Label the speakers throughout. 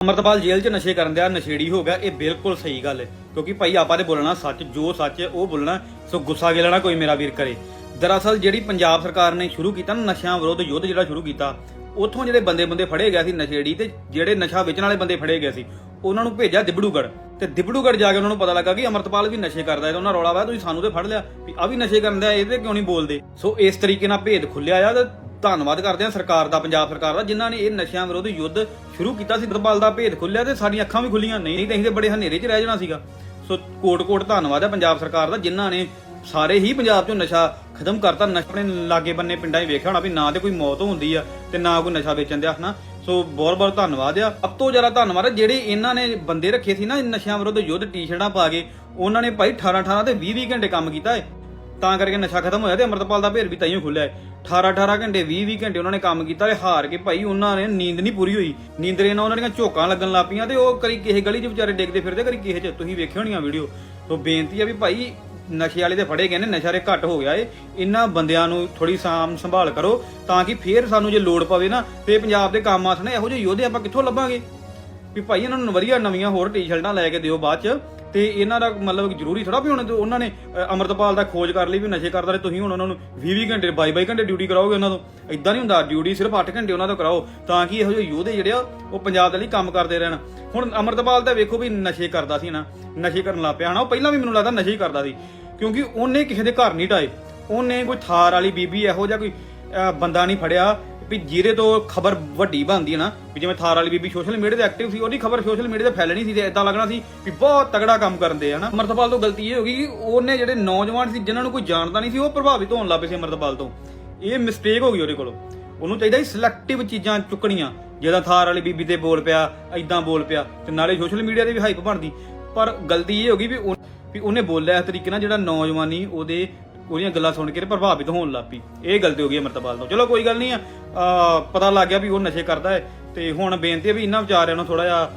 Speaker 1: ਅਮਰਤਪਾਲ ਜੇਲ੍ਹ 'ਚ ਨਸ਼ੇ ਕਰਨ ਦਿਆ ਨਸ਼ੇੜੀ ਹੋ ਗਿਆ, ਇਹ ਬਿਲਕੁਲ ਸਹੀ ਗੱਲ ਹੈ, ਕਿਉਂਕਿ ਭਾਈ ਆਪਾਂ ਤੇ ਬੋਲਣਾ ਸੱਚ, ਜੋ ਸੱਚ ਉਹ ਬੋਲਣਾ, ਸੋ ਗੁੱਸਾ ਗਿਲਣਾ ਕੋਈ ਮੇਰਾ ਵੀਰ ਕਰੇ। ਦਰਅਸਲ ਜਿਹੜੀ ਪੰਜਾਬ ਸਰਕਾਰ ਨੇ ਸ਼ੁਰੂ ਕੀਤਾ ਨਾ ਨਸ਼ਿਆਂ ਵਿਰੁੱਧ ਯੁੱਧ ਜਿਹੜਾ ਸ਼ੁਰੂ ਕੀਤਾ, ਉੱਥੋਂ ਜਿਹੜੇ ਬੰਦੇ ਬੰਦੇ ਫੜੇ ਗਏ ਸੀ ਨਸ਼ੇੜੀ ਤੇ ਜਿਹੜੇ ਨਸ਼ਾ ਵੇਚਣ ਵਾਲੇ ਬੰਦੇ ਫੜੇ ਗਏ ਸੀ, ਉਹਨਾਂ ਨੂੰ ਭੇਜਿਆ ਦਿਬੜੂਗੜ ਤੇ ਦਿਬੜੂਗੜ ਜਾ ਕੇ ਉਹਨਾਂ ਨੂੰ ਪਤਾ ਲੱਗਾ ਕਿ ਅਮਰਤਪਾਲ ਵੀ ਨਸ਼ੇ ਕਰਦਾ ਹੈ ਤੇ ਉਹਨਾਂ ਰੌਲਾ ਵਾ ਤੁਸੀਂ ਸਾਨੂੰ ਤੇ ਫੜ ਲਿਆ ਵੀ ਆ ਵੀ ਨਸ਼ੇ ਕਰਨ ਦਾ ਇਹਦੇ ਕਿਉਂ ਨਹੀਂ ਬੋਲਦੇ? ਸੋ ਇਸ ਤਰੀਕੇ ਨਾਲ ਭੇਦ ਖੁੱਲਿਆ ਆ ਤੇ ਧੰਨਵਾਦ ਕਰਦੇ ਹਾਂ ਸਰਕਾਰ ਦਾ, ਪੰਜਾਬ ਸਰਕਾਰ ਦਾ, ਜਿਨ੍ਹਾਂ ਨੇ ਇਹ ਨਸ਼ਿਆਂ ਵਿਰੁੱਧ ਯੁੱਧ ਸ਼ੁਰੂ ਕੀਤਾ ਸੀ। ਅਮਰਤਪਾਲ ਦਾ ਭੇਦ ਖੁੱਲਿਆ ਤੇ ਸਾਡੀਆਂ ਅੱਖਾਂ ਵੀ ਖੁੱਲੀਆਂ। ਨਹੀਂ ਤਾਂ ਅਸੀਂ ਤੇ ਬੜੇ ਹਨੇਰੇ 'ਚ ਰਹਿ ਜਾਣਾ ਸੀਗਾ। ਸੋ ਕੋਟ-ਕੋਟ ਧੰਨਵਾਦ ਹੈ ਪੰਜਾਬ ਸਰਕਾਰ ਦਾ, ਜਿਨ੍ਹਾਂ ਨੇ ਸਾਰੇ ਹੀ ਪੰਜਾਬ 'ਚੋਂ ਨਸ਼ਾ ਖਤਮ ਕਰਤਾ। ਨਸ਼ਾ ਆਪਣੇ ਲਾਗੇ ਬੰਨੇ ਪਿੰਡਾਂ 'ਚ ਵੇਖਿਆ ਹੋਣਾ ਵੀ ਨਾ ਤੇ ਕੋਈ ਮੌਤ ਹੁੰਦੀ ਆ ਤੇ ਨਾ ਕੋਈ ਨਸ਼ਾ ਵੇਚਣ ਦਿਆ, ਹਨਾ? ਸੋ ਬਹੁਤ ਬਹੁਤ ਧੰਨਵਾਦ ਆ। ਸਭ ਤੋਂ ਜ਼ਿਆਦਾ ਧੰਨਵਾਦ ਆ ਜਿਹੜੇ ਇਹਨਾਂ ਨੇ ਬੰਦੇ ਰੱਖੇ ਸੀ ਨਾ, ਨਸ਼ਿਆਂ ਵਿਰੁੱਧ ਯੁੱਧ ਟੀ-ਸ਼ਰਟਾਂ ਪਾ ਕੇ, ਉਹਨਾਂ ਨੇ ਭਾਈ 18 18 ਤੇ 20 20 ਘੰਟੇ ਕੰਮ ਕੀਤਾ ਏ। ਤਾਂ ਕਰਕੇ ਨਸ਼ਾ ਖਤਮ ਹੋਇਆ ਤੇ ਅਮਰਤਪਾਲ ਦਾ ਭੇਰ ਵੀ ਤਾਈਓ ਖੁੱਲਿਆ 18 18 ਘੰਟੇ 20 20 ਘੰਟੇ ਉਹਨਾਂ ਨੇ ਕੰਮ ਕੀਤਾ ਤੇ ਹਾਰ ਕੇ ਭਾਈ ਉਹਨਾਂ ਨੇ ਨੀਂਦ ਨਹੀਂ ਪੂਰੀ ਹੋਈ। ਨੀਂਦਰੇ ਨਾਲ ਉਹਨਾਂ ਦੀਆਂ ਝੋਕਾਂ ਲੱਗਣ ਲੱਪੀਆਂ ਤੇ ਉਹ ਕਰੀ ਕਿਸੇ ਗਲੀ 'ਚ ਵਿਚਾਰੇ ਡਿੱਗਦੇ ਫਿਰਦੇ, ਕਰੀ ਕਿਸੇ 'ਚ। ਤੁਸੀਂ ਵੇਖਿਆ ਹੋਣੀਆਂ ਵੀਡੀਓ। ਤੋਂ ਬੇਨਤੀ ਆ ਵੀ ਭਾਈ, ਨਸ਼ੇ ਵਾਲੇ ਤੇ ਫੜੇ ਗਏ ਨੇ, ਨਸ਼ਾ ਰੇ ਘੱਟ ਹੋ ਗਿਆ ਏ। ਇਹਨਾਂ ਬੰਦਿਆਂ ਨੂੰ ਥੋੜੀ ਸਾਮ ਸੰਭਾਲ ਕਰੋ ਤਾਂ ਕਿ ਫੇਰ ਸਾਨੂੰ ਜੇ ਲੋੜ ਪਵੇ ਨਾ, ਤੇ ਪੰਜਾਬ ਦੇ ਕੰਮ ਆਸਣੇ ਇਹੋ ਜਿਹੇ ਯੋਧੇ ਆਪਾਂ ਕਿੱਥੋਂ ਲੱਭਾਂਗੇ? ਵੀ ਭਾਈ ਇਹਨਾਂ ਨੂੰ ਵਧੀਆ ਨਵੀਆਂ ਹੋਰ ਟੀ-ਸ਼ਰਟਾਂ ਲੈ ਕੇ ਦਿਓ ਬਾਅਦ ਚ। ਤੇ ਇਹਨਾਂ ਦਾ ਮਤਲਬ ਜ਼ਰੂਰੀ ਥੋੜਾ ਵੀ ਹੁਣ ਤੇ ਉਹਨਾਂ ਨੇ ਅ, ਅਮਰਤਪਾਲ ਦਾ ਖੋਜ ਕਰ ਲਈ ਵੀ ਨਸ਼ੇ ਕਰਦਾ ਤੇ ਤੁਸੀਂ ਹੁਣ ਉਹਨਾਂ ਨੂੰ 20 20 ਘੰਟੇ 22 22 ਘੰਟੇ ਡਿਊਟੀ ਕਰਾਓਗੇ ਉਹਨਾਂ ਤੋਂ। ਇਦਾਂ ਨਹੀਂ ਹੁੰਦਾ ਡਿਊਟੀ ਸਿਰਫ 8 ਘੰਟੇ ਉਹਨਾਂ ਤੋਂ ਕਰਾਓ ਤਾਂ ਕਿ ਇਹੋ ਜਿਹੇ ਯੋਧੇ ਜਿਹੜੇ ਆ ਉਹ ਪੰਜਾਬ ਦੇ ਲਈ ਕੰਮ ਕਰਦੇ ਰਹਿਣ। ਹੁਣ ਅੰਮ੍ਰਿਤਪਾਲ ਦਾ ਵੇਖੋ ਵੀ ਨਸ਼ੇ ਕਰਦਾ ਸੀ ਨਾ ਨਸ਼ੇ ਕਰਨ ਲੱਗ ਪਿਆ ਹਨਾ ਉਹ ਪਹਿਲਾਂ ਵੀ ਮੈਨੂੰ ਲੱਗਦਾ ਨਸ਼ੇ ਹੀ ਕਰਦਾ ਸੀ ਕਿਉਂਕਿ ਉਹਨੇ ਕਿਸੇ ਦੇ ਘਰ ਨਹੀਂ ਢਾਏ ਉਹਨੇ ਕੋਈ ਥਾਰ ਵਾਲੀ ਬੀਬੀ ਇਹੋ ਜਿਹਾ ਕੋਈ ਅ, ਬੰਦਾ ਨਹੀਂ ਫੜਿਆ ਵੀ ਜਿਹਦੇ ਤੋਂ ਖਬਰ ਵੱਡੀ ਬਣਦੀ ਹੈ ਨਾ, ਵੀ ਜਿਵੇਂ ਥਾਰ ਵਾਲੀ ਬੀਬੀ ਸੋਸ਼ਲ ਮੀਡੀਆ ਤੇ ਐਕਟਿਵ ਸੀ, ਉਹਦੀ ਖਬਰ ਸੋਸ਼ਲ ਮੀਡੀਆ ਤੇ ਫੈਲਣੀ ਸੀ ਤੇ ਇਦਾਂ ਲੱਗਣਾ ਸੀ ਵੀ ਬਹੁਤ ਤਗੜਾ ਕੰਮ ਕਰਦੇ ਆ ਅਮਰਤਪਾਲ ਤੋਂ ਗਲਤੀ ਇਹ ਹੋ ਗਈ ਕਿ ਉਹਨੇ ਜਿਹੜੇ ਨੌਜਵਾਨ ਸੀ, ਜਿਨ੍ਹਾਂ ਨੂੰ ਕੋਈ ਜਾਣਦਾ ਨਹੀਂ ਸੀ, ਉਹ ਪ੍ਰਭਾਵਿਤ ਹੋਣ ਲੱਗ ਪਏ ਸੀ ਅਮਰਤਪਾਲ ਤੋਂ। ਇਹ ਮਿਸਟੇਕ ਹੋ ਗਈ ਉਹਦੇ ਕੋਲੋਂ। ਉਹਨੂੰ ਚਾਹੀਦਾ ਸੀ ਸਿਲੈਕਟਿਵ ਚੀਜ਼ਾਂ ਚੁੱਕਣੀਆਂ ਜਿਹਦਾ ਥਾਰ ਵਾਲੀ ਬੀਬੀ ਤੇ ਬੋਲ ਪਿਆ ਐਦਾਂ ਬੋਲ ਪਿਆ, ਤੇ ਨਾਲੇ ਸੋਸ਼ਲ ਮੀਡੀਆ ਤੇ ਵੀ ਹਾਈਪ ਬਣਦੀ। ਪਰ ਗਲਤੀ ਇਹ ਹੋ ਗਈ ਵੀ ਵੀ ਉਹਨੇ ਬੋਲਿਆ ਇਸ ਤਰੀਕੇ ਨਾਲ ਜਿਹੜਾ ਨੌਜਵਾਨੀ ਉਹਦੇ ਉਹਦੀਆਂ ਗੱਲਾਂ ਸੁਣ ਕੇ ਤੇ ਪ੍ਰਭਾਵਿਤ ਹੋਣ ਲੱਗ ਪਈ। ਇਹ ਗਲਤੀ ਹੋ ਗਈ ਅਮਰਤਪਾਲ ਤੋਂ। ਚਲੋ ਕੋਈ ਗੱਲ ਨਹੀਂ ਆ। ਪਤਾ ਲੱਗ ਗਿਆ ਵੀ ਉਹ ਨਸ਼ੇ ਕਰਦਾ ਹੈ। ਤੇ ਹੁਣ ਬੇਨਤੀ ਹੈ ਵੀ ਇਹਨਾਂ ਵਿਚਾਰਿਆਂ ਨੂੰ ਥੋੜਾ ਜਿਹਾ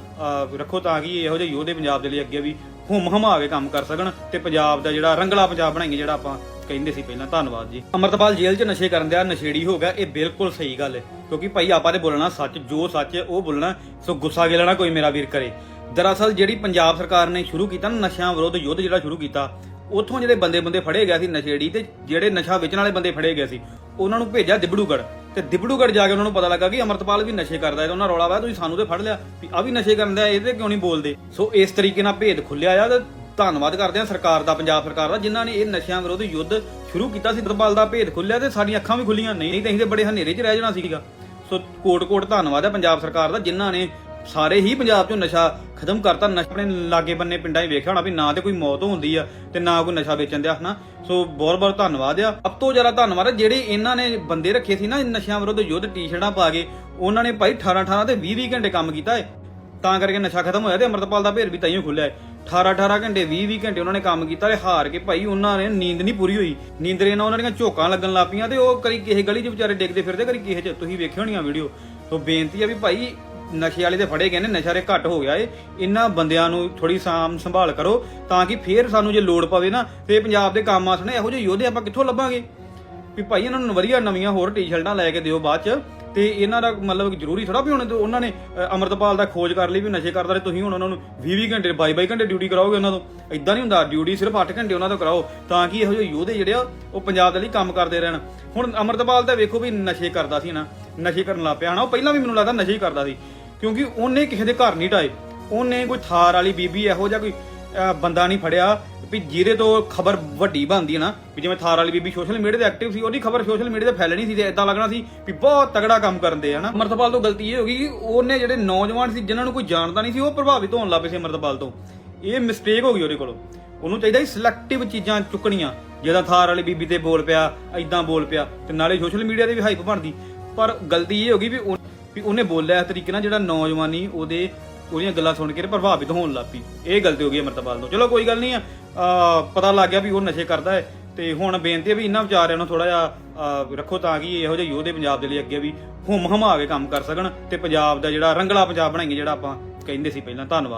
Speaker 1: ਰੱਖੋ ਤਾਂ ਕਿ ਇਹੋ ਜਿਹੇ ਯੋਧੇ ਪੰਜਾਬ ਦੇ ਲਈ ਅੱਗੇ ਵੀ ਹੁਮ ਹਮਾ ਕੇ ਕੰਮ ਕਰ ਸਕਣ ਤੇ ਪੰਜਾਬ ਦਾ ਜਿਹੜਾ ਰੰਗਲਾ ਪੰਜਾਬ ਬਣਾਈਏ ਜਿਹੜਾ ਆਪਾਂ ਕਹਿੰਦੇ ਸੀ ਪਹਿਲਾਂ। ਧੰਨਵਾਦ ਜੀ। ਅਮਰਤਪਾਲ ਜੇਲ੍ਹ 'ਚ ਨਸ਼ੇ ਕਰਨ ਦਿਆ ਨਸ਼ੇੜੀ ਹੋ ਗਿਆ, ਇਹ ਬਿਲਕੁਲ ਸਹੀ ਗੱਲ ਹੈ। ਕਿਉਂਕਿ ਭਾਈ ਆਪਾਂ ਤੇ ਬੋਲਣਾ ਸੱਚ, ਜੋ ਸੱਚ ਹੈ ਉਹ ਬੋਲਣਾ ਸੋ ਗੁੱਸਾ ਗਿਲਣਾ ਕੋਈ ਮੇਰਾ ਵੀਰ ਕਰੇ। ਦਰਅਸਲ ਜਿਹੜੀ ਪੰਜਾਬ ਸਰਕਾਰ ਨੇ ਸ਼ੁਰੂ ਕੀਤਾ ਨਾ ਨਸ਼ਿਆਂ ਵਿਰੁੱਧ ਯੁੱਧ ਜਿਹੜਾ ਸ਼ੁਰੂ ਕੀਤਾ ਉੱਥੋਂ ਜਿਹੜੇ ਬੰਦੇ ਬੰਦੇ ਫੜੇ ਗਏ ਸੀ ਨਸ਼ੇੜੀ ਤੇ ਜਿਹੜੇ ਨਸ਼ਾ ਵੇਚਣ ਵਾਲੇ ਬੰਦੇ ਫੜੇ ਗਏ ਸੀ, ਉਹਨਾਂ ਨੂੰ ਭੇਜਿਆ ਦਿਬੜੂਗੜ ਤੇ ਦਿਬੜੂਗੜ ਜਾ ਕੇ ਉਹਨਾਂ ਨੂੰ ਪਤਾ ਲੱਗਾ ਕਿ ਅਮਰਤਪਾਲ ਵੀ ਨਸ਼ੇ ਕਰਦਾ ਹੈ ਤੇ ਉਹਨਾਂ ਰੌਲਾ ਵਾ ਤੁਸੀਂ ਸਾਨੂੰ ਤੇ ਫੜ ਲਿਆ ਵੀ ਆ ਵੀ ਨਸ਼ੇ ਕਰਨ ਦਾ ਇਹਦੇ ਕਿਉਂ ਨਹੀਂ ਬੋਲਦੇ? ਸੋ ਇਸ ਤਰੀਕੇ ਨਾਲ ਭੇਦ ਖੁੱਲਿਆ ਆ ਤੇ ਧੰਨਵਾਦ ਕਰਦੇ ਹਾਂ ਸਰਕਾਰ ਦਾ, ਪੰਜਾਬ ਸਰਕਾਰ ਦਾ, ਜਿਨ੍ਹਾਂ ਨੇ ਇਹ ਨਸ਼ਿਆਂ ਵਿਰੁੱਧ ਯੁੱਧ ਸ਼ੁਰੂ ਕੀਤਾ ਸੀ। ਦਰਬਾਲ ਦਾ ਭੇਦ ਖੁੱਲਿਆ ਤੇ ਸਾਡੀਆਂ ਅੱਖਾਂ ਵੀ ਖੁੱਲੀਆਂ ਨਹੀਂ ਤਾਂ ਅਸੀਂ ਤੇ ਬੜੇ ਹਨੇਰੇ 'ਚ ਰਹਿ ਜਾਣਾ ਸੀਗਾ। ਸੋ ਕੋਟ-ਕੋਟ ਧੰਨਵਾਦ ਹੈ ਪੰਜਾਬ ਸਰਕਾਰ ਦਾ, ਜਿਨ੍ਹਾਂ ਨੇ ਸਾਰੇ ਹੀ ਪੰਜਾਬ 'ਚੋਂ ਨਸ਼ਾ ਖਤਮ ਕਰਤਾ, ਨਸ਼ਾ ਆਪਣੇ ਲਾਗੇ ਬੰਨੇ ਪਿੰਡਾਂ 'ਚ ਵੇਖਿਆ ਹੋਣਾ ਵੀ ਨਾ ਤੇ ਕੋਈ ਮੌਤ ਹੁੰਦੀ ਆ ਤੇ ਨਾ ਕੋਈ ਨਸ਼ਾ ਵੇਚਣ ਦਿਆ, ਹਨਾ? ਸੋ ਬਹੁਤ ਬਹੁਤ ਧੰਨਵਾਦ ਆ। ਅਬ ਤੋਂ ਜ਼ਿਆਦਾ ਧੰਨਵਾਦ ਆ ਜਿਹੜੇ ਇਹਨਾਂ ਨੇ ਬੰਦੇ ਰੱਖੇ ਸੀ ਨਾ ਨਸ਼ਿਆਂ ਵਿਰੁੱਧ ਯੁੱਧ ਟੀ-ਸ਼ਰਟਾਂ ਪਾ ਕੇ, ਉਹਨਾਂ ਨੇ ਭਾਈ 18 18 ਤੇ 20 20 ਘੰਟੇ ਕੰਮ ਕੀਤਾ ਏ। ਤਾਂ ਕਰਕੇ ਨਸ਼ਾ ਖਤਮ ਹੋਇਆ ਤੇ ਅਮਰਤਪਾਲ ਦਾ ਭੇਰ ਵੀ ਤਾਈਓ ਖੁੱਲਿਆ ਏ। 18 18 ਘੰਟੇ 20 20 ਘੰਟੇ ਉਹਨਾਂ ਨੇ ਕੰਮ ਕੀਤਾ ਤੇ ਹਾਰ ਕੇ ਭਾਈ ਉਹਨਾਂ ਨੇ ਨੀਂਦ ਨਹੀਂ ਪੂਰੀ ਹੋਈ। ਨੀਂਦਰੇ ਨਾਲ ਉਹਨਾਂ ਦੀਆਂ ਝੋਕਾਂ ਲੱਗਣ ਲੱਗ ਲੱਪੀਆਂ ਤੇ ਉਹ ਕਰੀ ਕਿਸੇ ਗਲੀ 'ਚ ਵਿਚਾਰੇ ਡਿੱਗਦੇ ਫਿਰਦੇ, ਕਰੀ ਕਿਸੇ 'ਚ, ਤੁਸੀਂ ਵੇਖਿਆ ਹੋਣੀਆਂ ਵੀਡੀਓ ਤੋਂ ਬੇਨਤੀ ਆ ਵੀ ਭਾਈ ਨਸ਼ੇ ਵਾਲੇ ਤੇ ਫੜੇ ਗਏ ਨੇ, ਨਸ਼ਾ ਰੇ ਘੱਟ ਹੋ ਗਿਆ ਏ। ਇਹਨਾਂ ਬੰਦਿਆਂ ਨੂੰ ਥੋੜੀ ਸਾਮ ਸੰਭਾਲ ਕਰੋ ਤਾਂ ਕਿ ਫੇਰ ਸਾਨੂੰ ਜੇ ਲੋੜ ਪਵੇ ਨਾ ਤੇ ਪੰਜਾਬ ਦੇ ਕੰਮ ਆਸਣੇ, ਇਹੋ ਜਿਹੇ ਯੋਧੇ ਆਪਾਂ ਕਿੱਥੋਂ ਲੱਭਾਂਗੇ? ਵੀ ਭਾਈ ਇਹਨਾਂ ਨੂੰ ਵਧੀਆ ਨਵੀਆਂ ਹੋਰ ਟੀ-ਸ਼ਰਟਾਂ ਲੈ ਕੇ ਦਿਓ ਬਾਅਦ ਚ। ਤੇ ਇਹਨਾਂ ਦਾ ਮਤਲਬ ਜ਼ਰੂਰੀ ਥੋੜਾ ਵੀ ਹੁਣ ਉਹਨਾਂ ਨੇ ਅਮਰਤਪਾਲ ਦਾ ਖੋਜ ਕਰ ਲਈ ਵੀ ਨਸ਼ੇ ਕਰਦਾ ਤੇ ਤੁਸੀਂ ਹੁਣ ਉਹਨਾਂ ਨੂੰ 20 20 ਘੰਟੇ 22 22 ਘੰਟੇ ਡਿਊਟੀ ਕਰਾਓਗੇ ਉਹਨਾਂ ਤੋਂ। ਇਦਾਂ ਨਹੀਂ ਹੁੰਦਾ ਡਿਊਟੀ ਸਿਰਫ 8 ਘੰਟੇ ਉਹਨਾਂ ਤੋਂ ਕਰਾਓ, ਤਾਂ ਕਿ ਇਹੋ ਜਿਹੇ ਯੋਧੇ ਜਿਹੜੇ ਆ, ਉਹ ਪੰਜਾਬ ਦੇ ਲਈ ਕੰਮ ਕਰਦੇ ਰਹਿਣ। ਹੁਣ ਅਮਰਤਪਾਲ ਦਾ ਵੇਖੋ ਵੀ ਨਸ਼ੇ ਕਰਦਾ ਸੀ ਨਾ, ਨਸ਼ੇ ਕਰਨ ਲੱਗ ਪਿਆ ਹਨਾ, ਉਹ ਪਹਿਲਾਂ ਵੀ ਮੈਨੂੰ ਲੱਗਦਾ ਨਸ਼ੇ ਹੀ ਕਰਦਾ ਸੀ। ਕਿਉਂਕਿ ਉਹਨੇ ਕਿਸੇ ਦੇ ਘਰ ਨਹੀਂ ਢਾਏ ਉਹਨੇ ਕੋਈ ਥਾਰ ਵਾਲੀ ਬੀਬੀ ਇਹੋ ਜਿਹਾ ਕੋਈ ਅ, ਬੰਦਾ ਨਹੀਂ ਫੜਿਆ ਵੀ ਜਿਹਦੇ ਤੋਂ ਖਬਰ ਵੱਡੀ ਬਣਦੀ ਹੈ ਨਾ ਵੀ ਜਿਵੇਂ ਥਾਰ ਵਾਲੀ ਬੀਬੀ ਸੋਸ਼ਲ ਮੀਡੀਆ ਤੇ ਐਕਟਿਵ ਸੀ ਉਹਦੀ ਖਬਰ ਸੋਸ਼ਲ ਮੀਡੀਆ ਤੇ ਫੈਲਣੀ ਸੀ ਤੇ ਇਦਾਂ ਲੱਗਣਾ ਸੀ ਵੀ ਬਹੁਤ ਤਗੜਾ ਕੰਮ ਕਰਦੇ ਆ ਨਾ। ਅਮਰਤਪਾਲ ਤੋਂ ਗਲਤੀ ਇਹ ਹੋ ਗਈ ਕਿ ਉਹਨੇ ਜਿਹੜੇ ਨੌਜਵਾਨ ਸੀ ਜਿਨ੍ਹਾਂ ਨੂੰ ਕੋਈ ਜਾਣਦਾ ਨਹੀਂ ਸੀ ਉਹ ਪ੍ਰਭਾਵਿਤ ਹੋਣ ਲੱਗ ਪਏ ਸੀ ਅਮਰਤਪਾਲ ਤੋਂ। ਇਹ ਮਿਸਟੇਕ ਹੋ ਗਈ ਉਹਦੇ ਕੋਲੋਂ। ਉਹਨੂੰ ਚਾਹੀਦਾ ਸੀ ਸਿਲੈਕਟਿਵ ਚੀਜ਼ਾਂ ਚੁੱਕਣੀਆਂ ਜਿਹਦਾ ਥਾਰ ਵਾਲੀ ਬੀਬੀ ਤੇ ਬੋਲ ਪਿਆ ਐਦਾਂ ਬੋਲ ਪਿਆ ਤੇ ਨਾਲੇ ਸੋਸ਼ਲ ਮੀਡੀਆ ਤੇ ਵੀ ਹਾਈਪ ਬਣਦੀ। ਪਰ ਗਲਤੀ ਇਹ ਹੋ ਗਈ ਵੀ ਉਹ- ਵੀ ਉਹਨੇ ਬੋਲਿਆ ਇਸ ਤਰੀਕੇ ਨਾਲ ਜਿਹੜਾ ਨੌਜਵਾਨੀ ਉਹਦੇ ਉਹਦੀਆਂ ਗੱਲਾਂ ਸੁਣ ਕੇ ਤੇ ਪ੍ਰਭਾਵਿਤ ਹੋਣ ਲੱਗ ਪਈ। ਇਹ ਗਲਤੀ ਹੋ ਗਈ ਅਮਰਤਪਾਲ ਤੋਂ। ਚਲੋ ਕੋਈ ਗੱਲ ਨਹੀਂ ਆ। ਪਤਾ ਲੱਗ ਗਿਆ ਵੀ ਉਹ ਨਸ਼ੇ ਕਰਦਾ ਹੈ ਤੇ ਹੁਣ ਬੇਨਤੀ ਹੈ ਵੀ ਇਹਨਾਂ ਵਿਚਾਰਿਆਂ ਨੂੰ ਥੋੜਾ ਜਿਹਾ ਰੱਖੋ ਤਾਂ ਕਿ ਇਹੋ ਜਿਹੇ ਯੋਧੇ ਪੰਜਾਬ ਦੇ ਲਈ ਅੱਗੇ ਵੀ ਹੁੰਮ ਹਮਾ ਕੇ ਕੰਮ ਕਰ ਸਕਣ ਤੇ ਪੰਜਾਬ ਦਾ ਜਿਹੜਾ ਰੰਗਲਾ ਪੰਜਾਬ ਬਣਾਈਏ ਜਿਹੜਾ ਆਪਾਂ ਕਹਿੰਦੇ ਸੀ ਪਹਿਲਾਂ। ਧੰਨਵਾਦ।